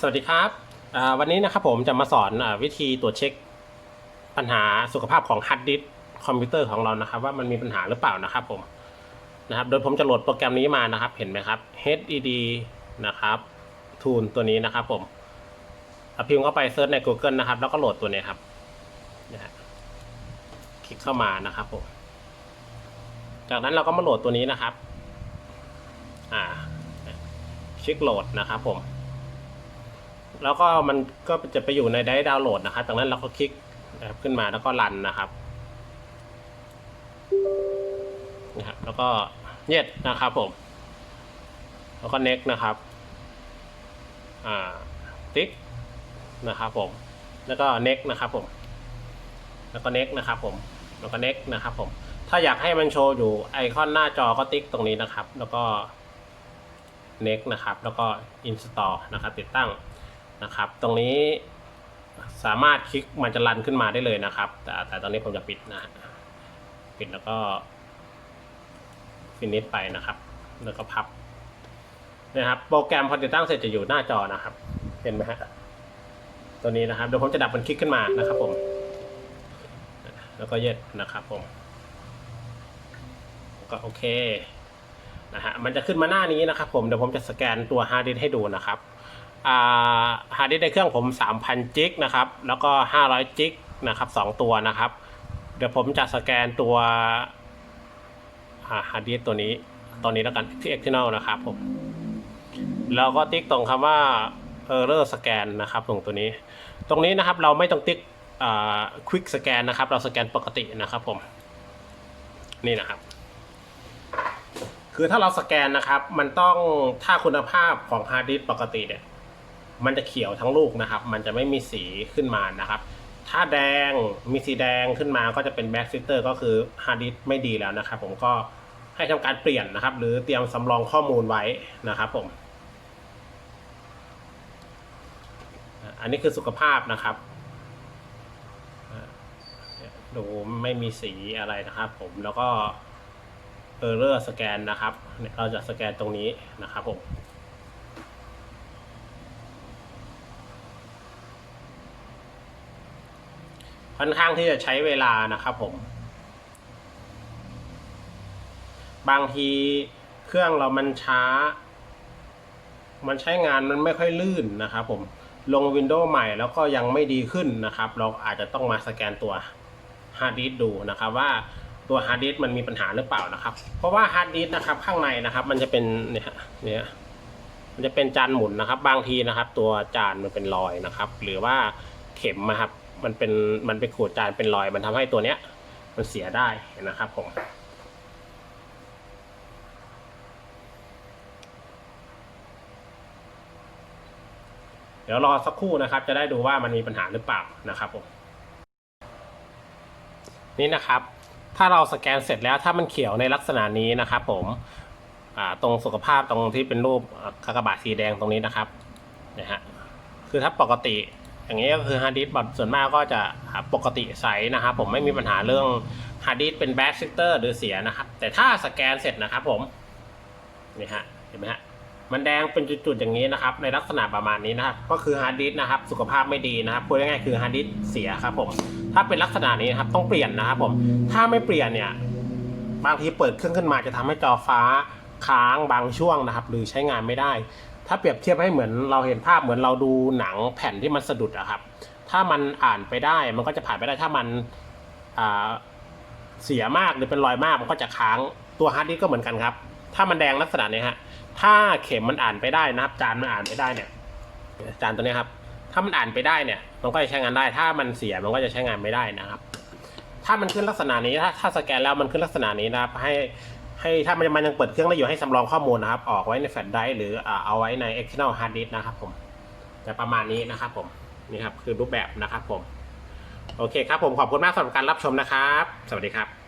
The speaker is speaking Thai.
สวัสดีครับวันนี้นะครับผมจะมาสอนอวิธีตรวจเช็คปัญหาสุขภาพของฮาร์ดดิสก์คอมพิวเตอร์ของเรานะครับ ว่ามันมีปัญหาหรือเปล่านะครับผมนะครับโดยผมจะโหลดโปรแกรมนี้มานะครับ เห็นไหมครับ HDD นะครับทูลตัวนี้นะครับ ผมพิมพ์เข้าไปเซิร์ชใน Google นะครับ แล้วก็โหลดตัวนี้ครับนะฮะคลิกเข้ามานะครับผมจากนั้นเราก็มาโหลดตัวนี้นะครับ อ่าคลิกโหลดนะครับผม แล้วก็มันก็จะไปอยู่ในได้ดาวน์โหลดนะครับจากนั้นเราก็คลิกนะครับขึ้นมาแล้วก็รันนะครับนะครับแล้วก็เย็ดนะครับผม แล้วก็ next นะครับ อ่า ติ๊กนะครับผม แล้วก็ next นะครับผม แล้วก็ next นะครับผม แล้วก็ next นะครับผม ถ้าอยากให้มันโชว์อยู่ไอคอนหน้าจอก็ติ๊กตรงนี้นะครับ แล้วก็ next นะครับ แล้วก็ install นะครับ ติดตั้ง นะครับ ตรงนี้สามารถคลิกมันจะรันขึ้นมาได้เลยนะครับ แต่แต่ตอนนี้ผมจะปิดนะฮะปิดแล้วก็ฟินิชไปนะครับ แล้วก็พับนะครับ โปรแกรมพอติดตั้งเสร็จจะอยู่หน้าจอนะครับ เห็นไหมฮะตัวนี้นะครับเดี๋ยวผมจะดับมันคลิกขึ้นมานะครับผม แล้วก็เย็ดนะครับผมก็โอเคนะฮะมันจะขึ้นมาหน้านี้นะครับผมเดี๋ยวผมจะสแกนตัวฮาร์ดดิสให้ดูนะครับ ฮาร์ดดิสก์ในเครื่องผม 3,000 จิกนะครับ แล้วก็ 500 จิกนะครับ2ตัวนะครับ เดี๋ยวผมจะสแกนตัวฮาร์ดดิสก์ตัวนี้ตัวนี้แล้วกันที่ external นะครับผมแล้วก็ติ๊กตรงคำว่า error scan นะครับตรงตัวนี้ ตรงนี้นะครับเราไม่ต้องติ๊ก quick scan นะครับ เราสแกนปกตินะครับผม นี่นะครับ คือถ้าเราสแกนนะครับ มันต้องถ้าคุณภาพของฮาร์ดดิสก์ปกติเนี่ย มันจะเขียวทั้งลูกนะครับ มันจะไม่มีสีขึ้นมานะครับ ถ้าแดงมีสีแดงขึ้นมาก็จะเป็นแบ็กซิสเตอร์ก็คือฮาร์ดดิสไม่ดีแล้วนะครับ ผมก็ให้ทำการเปลี่ยนนะครับ หรือเตรียมสำรองข้อมูลไว้นะครับ ผม อันนี้คือสุขภาพนะครับดูไม่มีสีอะไรนะครับ ผมแล้วก็ Error Scan นะครับ เราจะสแกนตรงนี้นะครับผม ค่อนข้างที่จะใช้เวลานะครับผม บางทีเครื่องเรามันช้า มันใช้งานมันไม่ค่อยลื่นนะครับผมลงวินโดว์ใหม่แล้วก็ยังไม่ดีขึ้นนะครับ เราอาจจะต้องมาสแกนตัวฮาร์ดดิสดูนะครับว่าตัวฮาร์ดดิสมันมีปัญหาหรือเปล่านะครับ เพราะว่าฮาร์ดดิสนะครับข้างในนะครับ มันจะเป็นเนี่ยเนี่ยมันจะเป็นจานหมุนนะครับ บางทีนะครับ ตัวจานมันเป็นรอยนะครับ หรือว่าเข็มนะครับ มันเป็นมันไปขูดจานเป็นรอยมันทำให้ตัวเนี้ย มันเสียได้นะครับผมเดี๋ยวรอสักครู่นะครับ จะได้ดูว่ามันมีปัญหาหรือเปล่านะครับผมนี่นะครับ ถ้าเราสแกนเสร็จแล้วถ้ามันเขียวในลักษณะนี้นะครับ ผมตรงสุขภาพตรงที่เป็นรูปกากบาทสีแดงตรงนี้นะครับนะฮะคือถ้าปกติ อย่างนี้ก็คือฮาร์ดดิสก์ส่วนมากก็จะปกติใสนะครับผมไม่มีปัญหาเรื่องฮาร์ดดิสก์เป็นแบ็กซิสเตอร์หรือเสียนะครับ แต่ถ้าสแกนเสร็จนะครับผมนี่ฮะเห็นไหมฮะมันแดงเป็นจุดๆอย่างนี้นะครับ ในลักษณะประมาณนี้นะครับก็คือฮาร์ดดิสก์นะครับ สุขภาพไม่ดีนะครับพูดง่ายๆคือฮาร์ดดิสก์เสียครับผมถ้าเป็นลักษณะนี้นะครับต้องเปลี่ยนนะครับผมถ้าไม่เปลี่ยนเนี่ยบางทีเปิดเครื่องขึ้นมาจะทำให้จอฟ้าค้างบางช่วงนะครับ หรือใช้งานไม่ได้ ถ้าเปรียบเทียบให้เหมือนเราเห็นภาพเหมือนเราดูหนังแผ่นที่มันสะดุดอะครับ ถ้ามันอ่านไปได้มันก็จะผ่านไปได้ถ้ามันเสียมากหรือเป็นรอยมากมันก็จะค้างตัวฮาร์ดดิสก์ก็เหมือนกันครับ ถ้ามันแดงลักษณะนี้ฮะถ้าเข็มมันอ่านไปได้นะครับ จานมันอ่านไปได้เนี่ยจานตัวนี้ครับ ถ้ามันอ่านไปได้เนี่ย มันก็จะใช้งานได้ ถ้ามันเสียมันก็จะใช้งานไม่ได้นะครับ ถ้ามันขึ้นลักษณะนี้ถ้าถ้าสแกนแล้วมันขึ้นลักษณะนี้นะครับให้ ให้ถ้ามันมันยังเปิดเครื่องได้อยู่ให้สำรองข้อมูลนะครับ ออกไว้ในแฟลชไดรฟ์หรือเอาไว้ใน external hard disk นะครับผมจะประมาณนี้นะครับผมนี่ครับคือรูปแบบนะครับผม โอเคครับผมขอบคุณมากสำหรับการรับชมนะครับ สวัสดีครับ